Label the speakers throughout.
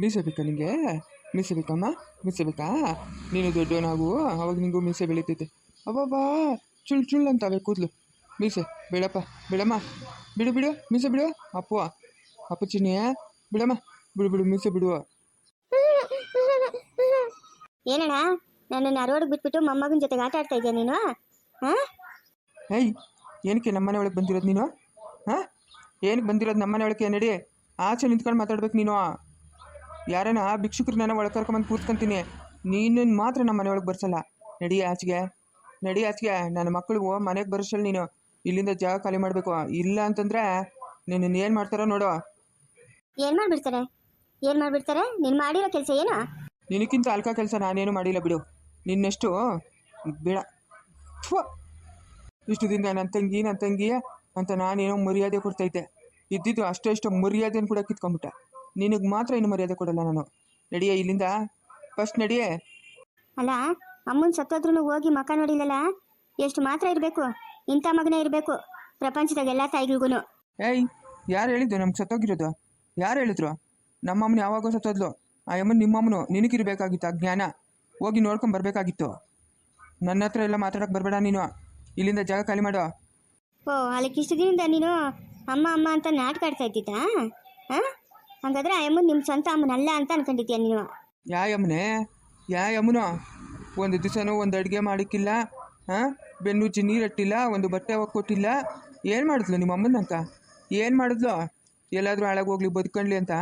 Speaker 1: ಮೀಸೆ ಬೇಕಾ ನಿಂಗೆ? ಮೀಸೆ ಬೇಕಮ್ಮ ಮೀಸೆ ಬೇಕಾ? ನೀನು ದೊಡ್ಡವನಾಗು ಅವಾಗ ನಿಂಗೂ ಮೀಸೆ ಬೆಳೀತೈತೆ. ಅಬ್ಬಬ್ಬಾ! ಚುಳ್ ಚುಳ್ ಅಂತಾವೆ ಕೂದಲು. ಮೀಸೆ ಬಿಡಪ್ಪ ಬಿಡಮ್ಮ. ಬಿಡು ಬಿಡು ಮೀಸೆ ಬಿಡು. ಅಪ್ಪು ಅಪ್ಪ ಚಿನ್ನಿ ಬಿಡಮ್ಮ. ಬಿಡು ಬಿಡು ಮೀಸೆ ಬಿಡು.
Speaker 2: ಏನಣ್ಣ? ನನ್ನನ್ನು ರೋಡ್ಗೆ ಬಿಟ್ಬಿಟ್ಟು ಮೊಮ್ಮಗನ ಜೊತೆಗೆ ಆಟ ಆಡ್ತಾ ಇದೆಯಾ ನೀನು? ಹಾಂ?
Speaker 1: ಏಯ್ ಏನಕ್ಕೆ ನಮ್ಮನೆ ಒಳಗೆ ಬಂದಿರೋದು ನೀನು? ಹಾಂ? ಏನಕ್ಕೆ ಬಂದಿರೋದು ನಮ್ಮನೆ ಒಳಗೆ ನಡಿ. ಆಚೆ ನಿಂತ್ಕೊಂಡು ಮಾತಾಡ್ಬೇಕು ನೀನು. ಯಾರನ್ನ ಭಿಕ್ಷುಕ್ರನ್ನ ಒಳಗೆ ಕರ್ಕೊಂಬಂದು ಕೂತ್ಕೊಂತೀನಿ. ನೀನು ಮಾತ್ರ ನಮ್ಮ ಮನೆ ಒಳಗೆ ಬರ್ಸಲ್ಲ. ನಡಿ ಆಚೆಗೆ. ನಡಿ ಆಚೆಗೆ. ನನ್ನ ಮಕ್ಕಳಿಗೂ ಮನೆಗೆ ಬರೋಷ್ಟಲ್ಲಿ ನೀನು. ಇಲ್ಲಿಂದ ಜಾಗ ಖಾಲಿ ಮಾಡಬೇಕು. ಇಲ್ಲ ಅಂತಂದ್ರೆ ನಿನ್ನ ಏನು ಮಾಡ್ತಾರೋ ನೋಡು.
Speaker 2: ಏನು ಮಾಡಿಬಿಡ್ತಾರೆ? ಏನು ಮಾಡಿಬಿಡ್ತಾರೆ? ನೀನು ಮಾಡಿರೋ ಕೆಲಸ ಏನು?
Speaker 1: ನಿನಕ್ಕಿಂತ ಅಲ್ಕ ಕೆಲಸ ನಾನೇನು ಮಾಡಿಲ್ಲ ಬಿಡು. ನಿನ್ನೆಷ್ಟು ಬೇಡ. ಇಷ್ಟು ದಿನ ನನ್ನ ತಂಗಿ ನನ್ನ ತಂಗಿ ಅಂತ ನಾನೇನೋ ಮರ್ಯಾದೆ ಕೊಡ್ತೈತೆ ಇದ್ದಿದ್ದು ಅಷ್ಟೇ ಇಷ್ಟು ಮರ್ಯಾದೆನ ಕೂಡ ಕಿತ್ಕೊಂಬಿಟ್ಟೆ ನಿನಗೆ ಮಾತ್ರ ಇನ್ನು ಮರ್ಯಾದೆ ಕೊಡಲ್ಲ ನಾನು. ನಡಿಯೇ ಇಲ್ಲಿಂದ ಫಸ್ಟ್ ನಡಿಯೇ?
Speaker 2: ಅಲ್ಲ ಅಮ್ಮನ ಸತ್ತೋದ್ರೂ ಹೋಗಿ ಮಕ ನೋಡಿಲ್ಲಲ್ಲ ಎಷ್ಟು ಮಾತ್ರ ಇರಬೇಕು ಇಂಥ ಮಗನೇ ಇರಬೇಕು ಪ್ರಪಂಚದಾಗ ಎಲ್ಲ ತಾಯಿಗಳಿಗೂ
Speaker 1: ಏಯ್ ಯಾರು ಹೇಳಿದ್ದು ನಮ್ಗೆ ಸತ್ತೋಗಿರೋದು? ಯಾರು ಹೇಳಿದ್ರು? ನಮ್ಮಮ್ಮನ ಯಾವಾಗೋ ಸತ್ತೋದ್ಲು. ಆ ಅಮ್ಮನ ನಿಮ್ಮಮ್ಮನು ನಿನಗಿರ್ಬೇಕಾಗಿತ್ತು ಆ ಜ್ಞಾನ. ಹೋಗಿ ನೋಡ್ಕೊಂಡು ಬರಬೇಕಾಗಿತ್ತು. ನನ್ನ ಹತ್ರ ಎಲ್ಲ ಮಾತಾಡೋಕೆ ಬರಬೇಡ ನೀನು. ಇಲ್ಲಿಂದ ಜಾಗ ಖಾಲಿ ಮಾಡು.
Speaker 2: ಓ ಅಲ್ಲಿ ಇಷ್ಟು ದಿನದಿಂದ ನೀನು ಅಮ್ಮ ಅಮ್ಮ ಅಂತ ನಾಟಕ ಆಡ್ತಾ ಇದ್ದಿದ್ದಾ? ಹಾಂ ಹಾಗಾದ್ರೆ ಆ ಯಮ್ಮನ್ ನಿಮ್ಮ ಸ್ವಂತ ಅಮ್ಮನಲ್ಲ ಅಂತ ಅನ್ಕೊಂಡಿದ್ಯಾ ನೀನು?
Speaker 1: ಯಾ ಯಮುನೆ? ಯಾ ಯಮುನ? ಒಂದು ದಿವಸನೂ ಒಂದು ಅಡುಗೆ ಮಾಡೋಕ್ಕಿಲ್ಲ ಹಾಂ ನೀರು ನೀರಟ್ಟಿಲ್ಲ ಒಂದು ಬಟ್ಟೆ ಕೊಟ್ಟಿಲ್ಲ. ಏನು ಮಾಡಿದ್ಲು ನಿಮ್ಮ ಅಮ್ಮನಂತ ಏನು ಮಾಡಿದ್ಲು? ಎಲ್ಲಾದರೂ ಹಾಳಾಗಿ ಹೋಗ್ಲಿ ಬದುಕೊಂಡ್ಲಿ ಅಂತ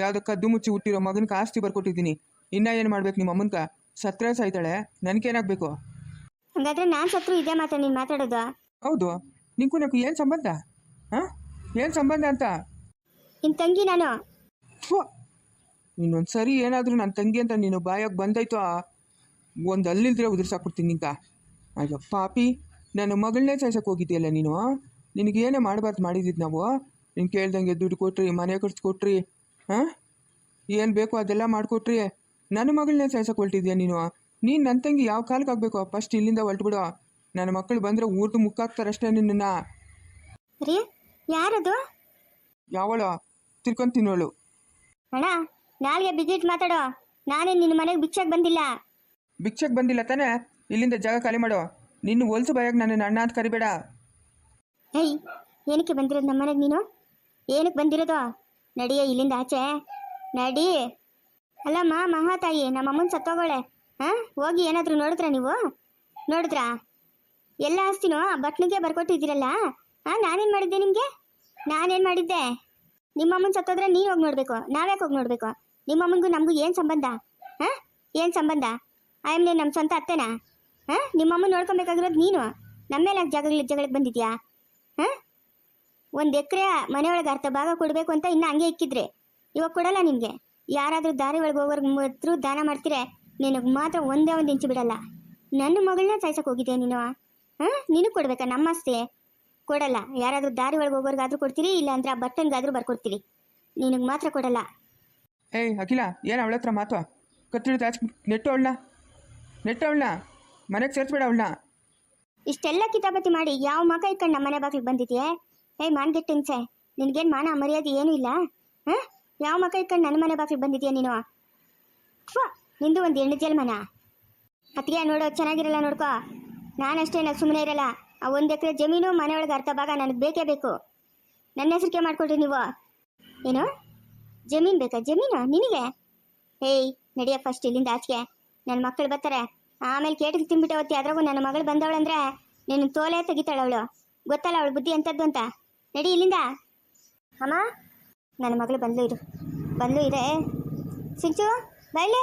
Speaker 1: ಯಾವುದೋ ಕದ್ದು ಮುಚ್ಚಿ ಹುಟ್ಟಿರೋ ಮಗನಿಗೆ ಆಸ್ತಿ ಬರ್ಕೊಟ್ಟಿದ್ದೀನಿ. ಇನ್ನೂ ಏನು ಮಾಡ್ಬೇಕು ನಿಮ್ಮ ಅಮ್ಮನಕ? ಸತ್ರ ಸಾಯ್ತಾಳೆ ನನಗೇನಾಗಬೇಕು
Speaker 2: ಹಂಗಾದ್ರೆ ನಾನು ಸತ್ರು ಇದೇ ಮಾತ್ರ ನೀನು ಮಾತಾಡೋದು?
Speaker 1: ಹೌದು. ನಿಂಗೂ ನನಗೂ ಏನು ಸಂಬಂಧ? ಹಾಂ ಏನು ಸಂಬಂಧ ಅಂತ?
Speaker 2: ನಿನ್ನ ತಂಗಿ ನಾನು.
Speaker 1: ಥು ನೀನೊಂದ್ಸರಿ ಸರಿ ಏನಾದರೂ ನನ್ನ ತಂಗಿ ಅಂತ ನೀನು ಬಾಯಾಗಿ ಬಂದೈತೋ ಒಂದು ಅಲ್ಲಿಲ್ದ್ರೆ ಉದುರ್ಸಾಕ್ಬಿಡ್ತೀನಿ ನಿಂಕ ಅಯ್ಯೋ ಪಾಪಿ ನನ್ನ ಮಗಳನ್ನೇ ಸಾಯ್ಸಕ್ಕೆ ಹೋಗಿದ್ದೀಯಲ್ಲ ನೀನು ಏನೇ ಮಾಡಬಾರ್ದು ಮಾಡಿದ್ದಿದ್ದು ನಾವು ನೀನು ಕೇಳ್ದಂಗೆ ದುಡ್ಡು ಕೊಟ್ರಿ ಮನೆ ಕೊಟ್ರಿ ಹಾಂ ಏನು ಬೇಕೋ ಅದೆಲ್ಲ ಮಾಡಿಕೊಟ್ರಿ ನನ್ನ ಮಗಳನ್ನೇ ಸಾಯ್ಸಕ್ಕೆ ಹೊಲ್ಟಿದ್ಯಾ ನೀನು ನೀನು ನನ್ನ ತಂಗಿ ಯಾವ ಕಾಲಕ್ಕೆ ಆಗಬೇಕು ಫಸ್ಟ್ ಇಲ್ಲಿಂದ ಹೊಲ್ಟ್ಬಿಡು ನನ್ನ ಮಕ್ಕಳು ಬಂದರೆ ಊರ್ದು ಮುಕ್ಕಾಕ್ತಾರಷ್ಟೇ ನಿನ್ನನ್ನು.
Speaker 2: ರೀ ಯಾರದು?
Speaker 1: ಯಾವಳು ತಿರ್ಕೊಂಡು ತಿನ್ನೋಳು.
Speaker 2: ಅಣ್ಣ ನಾಳೆಗೆ ಬಿದ್ದಿಟ್ಟು ಮಾತಾಡೋ. ನಾನೇ ನಿನ್ನ ಮನೆಗೆ ಭಿಕ್ಷಕ್ ಬಂದಿಲ್ಲ.
Speaker 1: ಭಿಕ್ಷಕ್ ಬಂದಿಲ್ಲ ತಾನೆ? ಇಲ್ಲಿಂದ ಜಾಗ ಖಾಲಿ ಮಾಡು. ನಿನ್ನ ಹೊಲ್ಸು ಬಾಯಾಗ ನನ್ನ ಅಣ್ಣ ಅಂತ ಕರಿಬೇಡ.
Speaker 2: ಹೇಯ್ ಏನಕ್ಕೆ ಬಂದಿರೋದು ನಮ್ಮ ಮನೆಗೆ ನೀನು? ಏನಕ್ಕೆ ಬಂದಿರೋದು? ನಡಿಯ ಇಲ್ಲಿಂದ ಆಚೆ. ನಡಿ. ಅಲ್ಲಮ್ಮ ಮಹಾತಾಯಿ ನಮ್ಮ ಅಮ್ಮನ ಸತ್ತೋಗೋಳೆ. ಹಾಂ ಹೋಗಿ ಏನಾದರೂ ನೋಡಿದ್ರಾ ನೀವು? ನೋಡಿದ್ರಾ? ಎಲ್ಲ ಆಸ್ತಿನೂ ಆ ಬಟ್ನಿಗೆ ಬರ್ಕೊಟ್ಟಿದ್ದೀರಲ್ಲ? ಹಾಂ ನಾನೇನು ಮಾಡಿದ್ದೆ ನಿಮಗೆ? ನಾನೇನು ಮಾಡಿದ್ದೆ? ನಿಮ್ಮಮ್ಮನ ಸತ್ತೋದ್ರೆ ನೀನು ಹೋಗಿ ನೋಡಬೇಕು. ನಾವ್ಯಾಕೆ ಹೋಗಿ ನೋಡಬೇಕು? ನಿಮ್ಮಮ್ಮನಿಗೂ ನಮಗೂ ಏನು ಸಂಬಂಧ? ಹಾಂ? ಏನು ಸಂಬಂಧ? ಆಯಮ್ನೆ ನಮ್ಮ ಸ್ವಂತ ಅತ್ತೆನಾ? ಹಾಂ? ನಿಮ್ಮಮ್ಮ ನೋಡ್ಕೊಬೇಕಾಗಿರೋದು ನೀನು? ನಮ್ಮ ಮೇಲೆ ಜಗಳ ಜಗಳಕ್ಕೆ ಬಂದಿದ್ಯಾ? ಹಾಂ? ಒಂದು ಎಕರೆ ಮನೆಯೊಳಗೆ ಅರ್ಥ ಭಾಗ ಕೊಡಬೇಕು ಅಂತ ಇನ್ನೂ ಹಂಗೆ ಇಕ್ಕಿದ್ರೆ. ಇವಾಗ ಕೊಡಲ್ಲ ನಿಮಗೆ? ಯಾರಾದರೂ ದಾರಿ ಒಳಗೆ ಹೋಗೋರ್ಗೆ ಮಾತ್ರ ದಾನ ಮಾಡ್ತೀರೆ. ನಿನಗೆ ಮಾತ್ರ ಒಂದೇ ಒಂದು ಇಂಚು ಬಿಡಲ್ಲ. ನನ್ನ ಮಗಳನ್ನ ಸಾಯ್ಸಕ್ಕೆ ಹೋಗಿದ್ದೆ ನೀನು? ಹಾಂ? ನಿನಗೆ ಕೊಡಬೇಕಾ ನಮ್ಮ ಆಸ್ತಿ? ಕೊಡಲ್ಲ. ಯಾರಾದರೂ ದಾರಿ ಒಳಗೆ ಹೋಗೋರ್ಗಾದ್ರೂ ಕೊಡ್ತೀರಿ ಇಲ್ಲ ಅಂದ್ರೆ ಆ ಬಟ್ಟನ್ಗಾದ್ರೂ ಬರ್ಕೊಡ್ತೀರಿ. ನಿನಗೆ ಮಾತ್ರ ಕೊಡಲ್ಲ.
Speaker 1: ಏಯ್ ಅಖಿಲ ಏನು ಅವಳ ಹತ್ರ ಮಾತು? ಕತ್ತಿಡಿದ ಆಚೆ ನೆಟ್ಟು ಅವಳನ್ನ ನೆಟ್ಟು ಅವಳನ್ನ ಮನೆಗೆ ಸೇರಿಸ್ಬೇಡ ಅವಳನ್ನ
Speaker 2: ಇಷ್ಟೆಲ್ಲ ಕಿತಾಪತಿ ಮಾಡಿ ಯಾವ ಮಗ ಇಟ್ಕೊಂಡು ನಮ್ಮ ಮನೆ ಬಾಗಿಲಿಗೆ ಬಂದಿದ್ಯೆ? ಏಯ್ ಮಾನ್ಗೆಟ್ ಹಿಂಸೆ. ನಿನಗೇನು ಮಾನ ಮರ್ಯಾದೆ ಏನೂ ಇಲ್ಲ? ಹಾಂ? ಯಾವ ಮಗ ಇಕ್ಕಂಡು ನನ್ನ ಮನೆ ಬಾಗಿಲಿಗೆ ಬಂದಿದ್ಯಾ ನೀನು? ಥ್ವಾ ನಿಂದು ಒಂದು ಎಣ್ಣೆ ಜೇಲ್ ಮನ ಅತ್ತಿಗೆ ನೋಡೋ ಚೆನ್ನಾಗಿರಲ್ಲ ನೋಡ್ಕೋ. ನಾನಷ್ಟೇನ ನಾನು ಸುಮ್ಮನೆ ಇರಲ್ಲ. ಆ ಒಂದು ಎಕರೆ ಜಮೀನು ಮನೆಯೊಳಗೆ ಅರ್ಧ ಭಾಗ ನನಗೆ ಬೇಕೇ ಬೇಕು. ನನ್ನ ಹೆಸರಿಕೆ ಮಾಡ್ಕೊಡ್ರಿ ನೀವು. ಏನು? ಜಮೀನು ಬೇಕಾ? ಜಮೀನು? ನಿನಗೆ? ಏಯ್ ನಡಿಯ ಫಸ್ಟ್ ಇಲ್ಲಿಂದ ಆಚೆಗೆ. ನನ್ನ ಮಕ್ಕಳು ಬರ್ತಾರೆ. ಆಮೇಲೆ ಕೇಟಿಗೆ ತಿಂಬಿಟ್ಟೆ ಹೊತ್ತಿ ಅದ್ರಾಗೂ ನನ್ನ ಮಗಳು ಬಂದವಳಂದ್ರೆ ನಿನ್ನ ತೋಲೆ ತೆಗಿತಾಳೆ ಅವಳು. ಗೊತ್ತಲ್ಲ ಅವಳು ಬುದ್ಧಿ ಎಂಥದ್ದು ಅಂತ? ನಡಿ ಇಲ್ಲಿಂದ. ಅಮ್ಮ, ನನ್ನ ಮಗಳು ಬಂದ್ಲು ಇದು ಬಂದ್ಲು ಇದೆ. ಸಿಂಚು ಬಾಯ್ಲೆ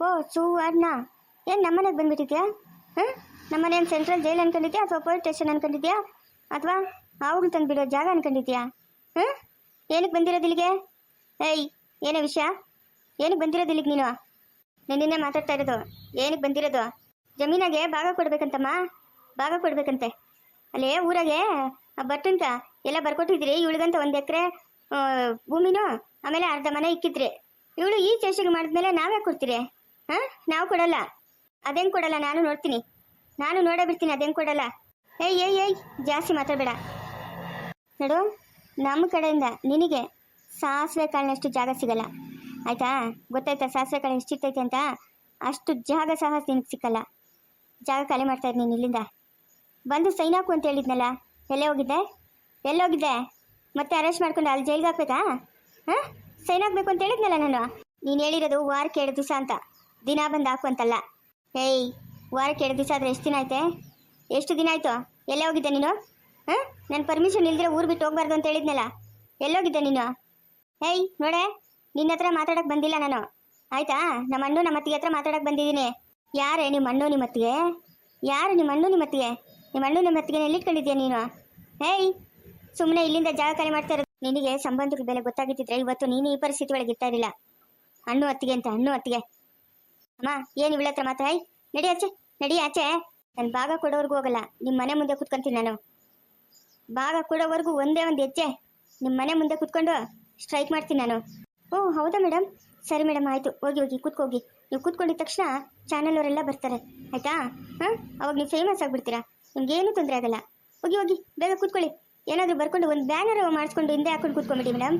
Speaker 2: ಓ, ಸುವರ್ಣ. ಏನು ನಮ್ಮನೆಗೆ ಬಂದ್ಬಿಟ್ಟಿದ್ಯಾ? ಹಾಂ ನಮ್ಮನೆ ಸೆಂಟ್ರಲ್ ಜೈಲ್ ಅನ್ಕೊಂಡಿದ್ಯಾ? ಅಥವಾ ಪೊಲೀಸ್ ಸ್ಟೇಷನ್ ಅನ್ಕೊಂಡಿದ್ಯಾ? ಅಥವಾ ಆವಾಗ ತಂದು ಬಿಡೋ ಜಾಗ ಅನ್ಕೊಂಡಿದ್ಯಾ? ಹ್ಞೂ ಏನಕ್ಕೆ ಬಂದಿರೋದು ಇಲ್ಲಿಗೆ? ಏಯ್, ಏನೇ ವಿಷಯ? ಏನಕ್ಕೆ ಬಂದಿರೋದು ಇಲ್ಲಿಗೆ ನೀನು? ನಿನ್ನೆ ಮಾತಾಡ್ತಾ ಇರೋದು. ಏನಕ್ಕೆ ಬಂದಿರೋದು? ಜಮೀನಾಗೆ ಭಾಗ ಕೊಡ್ಬೇಕಂತಮ್ಮ. ಭಾಗ ಕೊಡ್ಬೇಕಂತೆ. ಅಲ್ಲೇ ಊರಾಗೆ ಬಟ್ಟಂತ ಎಲ್ಲ ಬರ್ಕೊಟ್ಟಿದ್ರಿ. ಇವಳಿಗಂತ ಒಂದು ಎಕರೆ ಭೂಮಿನೂ ಆಮೇಲೆ ಅರ್ಧ ಮನೆ ಇಕ್ಕಿದ್ರಿ. ಇವಳು ಈ ಚೇಷಿಗೆ ಮಾಡಿದ್ಮೇಲೆ ನಾವೇ ಕೊಡ್ತೀರಿ? ಹಾಂ? ನಾವು ಕೊಡಲ್ಲ. ಅದೇನು ಕೊಡಲ್ಲ? ನಾನು ನೋಡ್ತೀನಿ. ನಾನು ನೋಡೇ ಬಿಡ್ತೀನಿ, ಅದೇನು ಕೊಡಲ್ಲ. ಏಯ್ ಏಯ್ ಏಯ್, ಜಾಸ್ತಿ ಮಾತಾಡಬೇಡ. ನೋಡು, ನಮ್ಮ ಕಡೆಯಿಂದ ನಿನಗೆ ಸಾಸಿವೆ ಕಾಳಿನಷ್ಟು ಜಾಗ ಸಿಗಲ್ಲ. ಆಯ್ತಾ? ಗೊತ್ತಾಯ್ತಾ ಸಾಸಿವೆ ಕಾಳು ಎಷ್ಟಿರ್ತೈತೆ ಅಂತ? ಅಷ್ಟು ಜಾಗ ಸಹ ನಿನಗೆ ಸಿಕ್ಕಲ್ಲ. ಜಾಗ ಖಾಲಿ ಮಾಡ್ತಾ ಇದ್ದೀನಿ ಇಲ್ಲಿಂದ. ಬಂದು ಸೈನ್ ಹಾಕು ಅಂತ ಹೇಳಿದ್ನಲ್ಲ, ಎಲ್ಲೇ ಹೋಗಿದ್ದೆ? ಎಲ್ಲಿ ಹೋಗಿದ್ದೆ? ಮತ್ತೆ ಅರೆಸ್ಟ್ ಮಾಡ್ಕೊಂಡು ಅಲ್ಲಿ ಜೈಲ್ಗೆ ಹಾಕ್ಬೇಕಾ? ಹಾಂ? ಸೈನ್ ಹಾಕ್ಬೇಕು ಅಂತ ಹೇಳಿದ್ನಲ್ಲ ನಾನು. ನೀನು ಹೇಳಿರೋದು ವಾರಕ್ಕೆ ಎರಡು ದಿವಸ ಅಂತ. ದಿನ ಬಂದು ಹಾಕು ಅಂತಲ್ಲ. ಏಯ್ ವಾರಕ್ಕೆ ಎರಡು ದಿವಸ ಆದರೆ ಎಷ್ಟು ದಿನ ಆಯ್ತೆ ಎಷ್ಟು ದಿನ ಆಯಿತು? ಎಲ್ಲೇ ಹೋಗಿದ್ದೆ ನೀನು? ಹಾಂ? ನನ್ನ ಪರ್ಮಿಷನ್ ಇಲ್ದಿರ ಊರು ಬಿಟ್ಟು ಹೋಗ್ಬಾರ್ದು ಅಂತ ಹೇಳಿದ್ನಲ್ಲ. ಎಲ್ಲೋಗಿದ್ದೆ ನೀನು? ಏಯ್, ನೋಡೆ, ನಿನ್ನ ಹತ್ರ ಬಂದಿಲ್ಲ ನಾನು. ಆಯ್ತಾ? ನಮ್ಮ ಅಣ್ಣು ನಮ್ಮ ಅತ್ತಿಗೆ ಹತ್ರ ಮಾತಾಡಕ್ಕೆ ಬಂದಿದ್ದೀನಿ. ಯಾರೇ ನಿಮ್ಮ ಅಣ್ಣು ನಿಮ್ಮ ಅತ್ತಿಗೆ? ಯಾರು ನಿಮ್ಮ ಅಣ್ಣು ನಿಮ್ಮ ಅತ್ತಿಗೆ? ನಿಮ್ಮ ಅಣ್ಣು ನಿಮ್ಮ ಅತ್ತಿಗೆ ಎಲ್ಲಿಟ್ಕೊಂಡಿದ್ಯಾ ನೀನು? ಏಯ್ ಸುಮ್ಮನೆ ಇಲ್ಲಿಂದ ಜಾಗ ಖಾಲಿ ಮಾಡ್ತಾ ಇರೋದು. ನಿನಗೆ ಸಂಬಂಧದ ಬೆಲೆ ಗೊತ್ತಾಗಿದ್ದಿದ್ರೆ ಇವತ್ತು ನೀನು ಈ ಪರಿಸ್ಥಿತಿ ಒಳಗೆ ಇರ್ತಾ ಇರಲಿಲ್ಲ. ಅಣ್ಣು ಅತ್ತಿಗೆ ಅಂತ, ಅಣ್ಣು ಅತ್ತಿಗೆ. ಅಮ್ಮ, ಏನು ಇವಳತ್ರ ನಡಿ ಆಚೆ ನಡಿ ಆಚೆ. ನಾನು ಭಾಗ ಕೊಡೋವರೆಗೂ ಹೋಗಲ್ಲ ನಿಮ್ಮ ಮನೆ ಮುಂದೆ ಕುತ್ಕೊಂತೀನಿ ನಾನು. ಭಾಗ ಕೊಡೋವರೆಗೂ ಒಂದೇ ಒಂದು ಹೆಜ್ಜೆ. ನಿಮ್ಮ ಮನೆ ಮುಂದೆ ಕುತ್ಕೊಂಡು ಸ್ಟ್ರೈಕ್ ಮಾಡ್ತೀನಿ ನಾನು. ಓ, ಹೌದಾ ಮೇಡಮ್ ಸರಿ ಮೇಡಮ್ ಆಯಿತು. ಹೋಗಿ ಹೋಗಿ ಕುತ್ಕೋಗಿ ನೀವು ಕುತ್ಕೊಂಡಿದ ತಕ್ಷಣ ಚಾನಲ್ ಅವರೆಲ್ಲ ಬರ್ತಾರೆ. ಆಯಿತಾ? ಹಾಂ? ಅವಾಗ ನೀವು ಫೇಮಸ್ ಆಗಿಬಿಡ್ತೀರಾ? ನಿಮ್ಗೇನು ತೊಂದರೆ ಆಗಲ್ಲ. ಹೋಗಿ ಹೋಗಿ, ಬೇಗ ಕೂತ್ಕೊಳ್ಳಿ. ಏನಾದರೂ ಬರ್ಕೊಂಡು ಒಂದು ಬ್ಯಾನರ್ ಮಾಡಿಸ್ಕೊಂಡು ಹಿಂದೆ ಹಾಕೊಂಡು ಕೂತ್ಕೊಂಬಿಡಿ ಮೇಡಮ್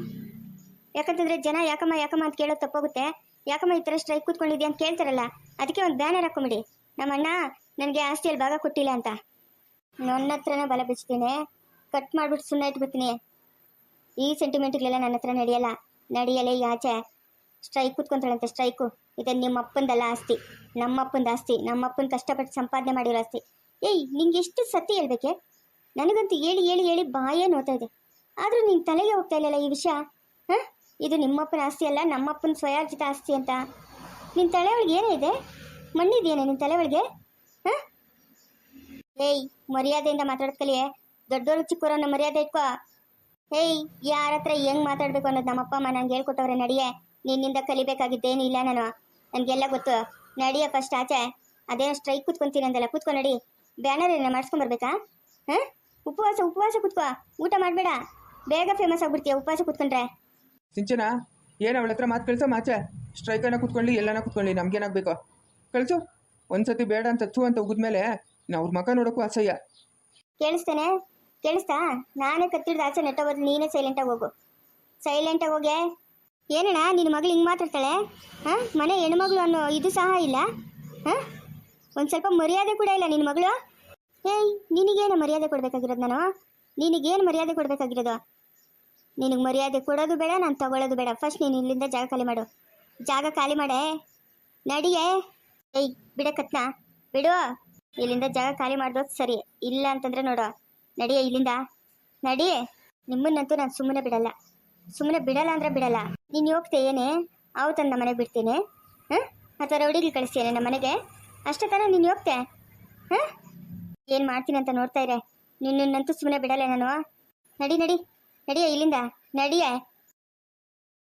Speaker 2: ಯಾಕಂತಂದ್ರೆ ಜನ ಯಾಕಮ್ಮ ಯಾಕಮ್ಮ ಅಂತ ಕೇಳೋದು ತಪ್ಪೋಗುತ್ತೆ. ಯಾಕಮ್ಮ ಈ ಥರ ಸ್ಟ್ರೈಕ್ ಕೂತ್ಕೊಂಡಿದ್ಯಾ ಅಂತ ಕೇಳ್ತಾರಲ್ಲ. ಅದಕ್ಕೆ ಒಂದು ಬ್ಯಾನರ್ ಹಾಕೊಂಬಿಡಿ. ನಮ್ಮ ಅಣ್ಣ ನನಗೆ ಆಸ್ತಿಯಲ್ಲಿ ಭಾಗ ಕೊಟ್ಟಿಲ್ಲ ಅಂತ. ನನ್ನ ಹತ್ರನೇ ಬಲ ಬಿಚ್ತೀನಿ. ಕಟ್ ಮಾಡಿಬಿಟ್ಟು ಸುಮ್ಮನೆ ಇಟ್ಬಿಡ್ತೀನಿ. ಈ ಸೆಂಟಿಮೆಂಟ್ಗಳೆಲ್ಲ ನನ್ನ ಹತ್ರ ನಡೆಯಲ್ಲ. ನಡೆಯಲ್ಲ ಈ ಆಚೆ. ಸ್ಟ್ರೈಕ್ ಕೂತ್ಕೊಂತಾಳಂತೆ, ಸ್ಟ್ರೈಕು. ಇದು ನಿಮ್ಮ ಅಪ್ಪಂದಲ್ಲ ಆಸ್ತಿ. ನಮ್ಮ ಅಪ್ಪಂದ ಆಸ್ತಿ. ನಮ್ಮ ಅಪ್ಪನ ಕಷ್ಟಪಟ್ಟು ಸಂಪಾದನೆ ಮಾಡಿರೋ ಆಸ್ತಿ. ಏಯ್, ನಿಂಗೆ ಎಷ್ಟು ಸತಿ ಹೇಳ್ಬೇಕೆ? ನನಗಂತೂ ಹೇಳಿ ಹೇಳಿ ಹೇಳಿ ಬಾಯೇ ನೋತಾ ಇದೆ. ಆದರೂ ನಿನ್ನ ತಲೆಗೆ ಹೋಗ್ತಾ ಇಲ್ಲಲ್ಲ ಈ ವಿಷಯ? ಹಾಂ? ಇದು ನಿಮ್ಮಪ್ಪನ ಆಸ್ತಿ ಅಲ್ಲ, ನಮ್ಮಪ್ಪನ ಸ್ವಯಾರ್ಜಿತ ಆಸ್ತಿ ಅಂತ. ನಿನ್ನ ತಲೆ ಒಳಗೆ ಏನೇ ಇದೆ? ಮಣ್ಣಿದೆಯೇನೆ ನಿನ್ನ ತಲೆ ಒಳಗೆ? ಹಾಂ? ಏಯ್, ಮರ್ಯಾದೆಯಿಂದ ಮಾತಾಡೋದು ಕಲಿಯೇ. ದೊಡ್ಡವರು ಚಿಕ್ಕವರನ್ನ ಮರ್ಯಾದೆ ಇಟ್ಕೋ. ಏಯ್, ಯಾರ ಹತ್ರ ಹೆಂಗ್ ಮಾತಾಡ್ಬೇಕು ಅನ್ನೋದು ನಮ್ಮಪ್ಪ ಅಮ್ಮ ನಂಗೆ ಹೇಳ್ಕೊಟ್ಟವ್ರೆ, ನಡಿಯೇ. ನಿನ್ನಿಂದ ಕಲಿಬೇಕಾಗಿದ್ದೇನು ಇಲ್ಲ ನಾನು. ನನಗೆಲ್ಲ ಗೊತ್ತು. ನಡಿಯ ಫಸ್ಟ್ ಆಚೆ. ಅದೇನೋ ಸ್ಟ್ರೈಕ್ ಕೂತ್ಕೊಂತೀನಿ ಅಂದಲ್ಲ, ಕೂತ್ಕೊ ನಡಿ. ಬ್ಯಾನರ್ ಏನ ಮಾಡಿಸ್ಕೊಂಬರ್ಬೇಕಾ ಹಾಂ? ಉಪವಾಸ ಉಪವಾಸ ಕೂತ್ಕೋ. ಊಟ ಮಾಡಬೇಡ. ಬೇಗ ಫೇಮಸ್ ಆಗ್ಬಿಡ್ತೀಯ ಉಪವಾಸ ಕೂತ್ಕೊಂಡ್ರೆ.
Speaker 1: ಸಿಂಚನ? ಏನು ಅವಳ ಹತ್ರ ಮಾತು ಕಳಿಸೋ ಮಾಚೆ ಸ್ಟ್ರೈಕನ್ನ ಕೂತ್ಕೊಳ್ಳಿ, ಎಲ್ಲನ ಕೂತ್ಕೊಳ್ಳಿ, ನಮ್ಗೇನಾಗಬೇಕು? ಕಳಿಸು. ಒಂದ್ಸತಿ ಬೇಡ ಅಂತ, ಥೂ ಅಂತ ಉಗಿದ್ಮೇಲೆ ನಾವು ಅವ್ರ ಮಕ ನೋಡೋಕು ಅಸಹ್ಯ.
Speaker 2: ಕೇಳಿಸ್ತೇನೆ? ಕೇಳಿಸ್ತಾ? ನಾನೇ ಕತ್ತಿಡ್ದು ಆಚೆ ನೆಟ್ಟೋಗೋದು ನೀನೇ ಸೈಲೆಂಟಾಗಿ ಹೋಗು. ಸೈಲೆಂಟಾಗಿ ಹೋಗೆ. ಏನಣ್ಣ ನಿನ್ನ ಮಗಳು ಹಿಂಗೆ ಮಾತಾಡ್ತಾಳೆ? ಹಾಂ? ಮನೆ ಹೆಣ್ಮಗಳು ಅನ್ನೋ ಇದು ಸಹ ಇಲ್ಲ? ಹಾಂ? ಒಂದು ಸ್ವಲ್ಪ ಮರ್ಯಾದೆ ಕೂಡ ಇಲ್ಲ ನಿನ್ನ ಮಗಳು? ಏಯ್, ನಿನಗೇನು ಮರ್ಯಾದೆ ಕೊಡಬೇಕಾಗಿರೋದು ನಾನು? ನಿನಗೇನು ಮರ್ಯಾದೆ ಕೊಡಬೇಕಾಗಿರೋದು? ನಿನಗೆ ಮರ್ಯಾದೆ ಕೊಡೋದು ಬೇಡ, ನಾನು ತಗೊಳ್ಳೋದು ಬೇಡ. ಫಸ್ಟ್ ನೀನು ಇಲ್ಲಿಂದ ಜಾಗ ಖಾಲಿ ಮಾಡು. ಜಾಗ ಖಾಲಿ ಮಾಡೆ. ನಡಿಯೇ. ಏಯ್ ಬಿಡಕತ್ನ ಬಿಡು. ಇಲ್ಲಿಂದ ಜಾಗ ಖಾಲಿ ಮಾಡ್ದೋದು ಸರಿ. ಇಲ್ಲ ಅಂತಂದ್ರೆ ನೋಡು. ನಡಿಯ ಇಲ್ಲಿಂದ. ನಡಿ ನಿಮ್ಮನ್ನಂತೂ ನಾನು ಸುಮ್ಮನೆ ಬಿಡಲ್ಲ. ಸುಮ್ಮನೆ ಬಿಡಲ್ಲ ಅಂದ್ರೆ ಬಿಡಲ್ಲ. ನೀನು ಹೋಗ್ತೆ ಏನೇ? ಅವು ನಮ್ಮ ಮನೆಗೆ ಬಿಡ್ತೀನಿ. ಹಾಂ? ಅಥವಾ ರೌಡಿಗೆ ಕಳಿಸ್ತೀನಿ ನಮ್ಮ ಮನೆಗೆ? ಅಷ್ಟೇ ತಾನೆ ನೀನು ಹೋಗ್ತೆ? ಹಾಂ? ಏನು ಮಾಡ್ತೀನಿ ಅಂತ ನೋಡ್ತಾ ಇರೆ. ನಿನ್ನನ್ನಂತೂ ಸುಮ್ಮನೆ ಬಿಡಲ್ಲ ನಾನು. ನಡಿ ನಡಿ. ನಡಿಯ ಇಲ್ಲಿಂದ ನಡಿಯೇ?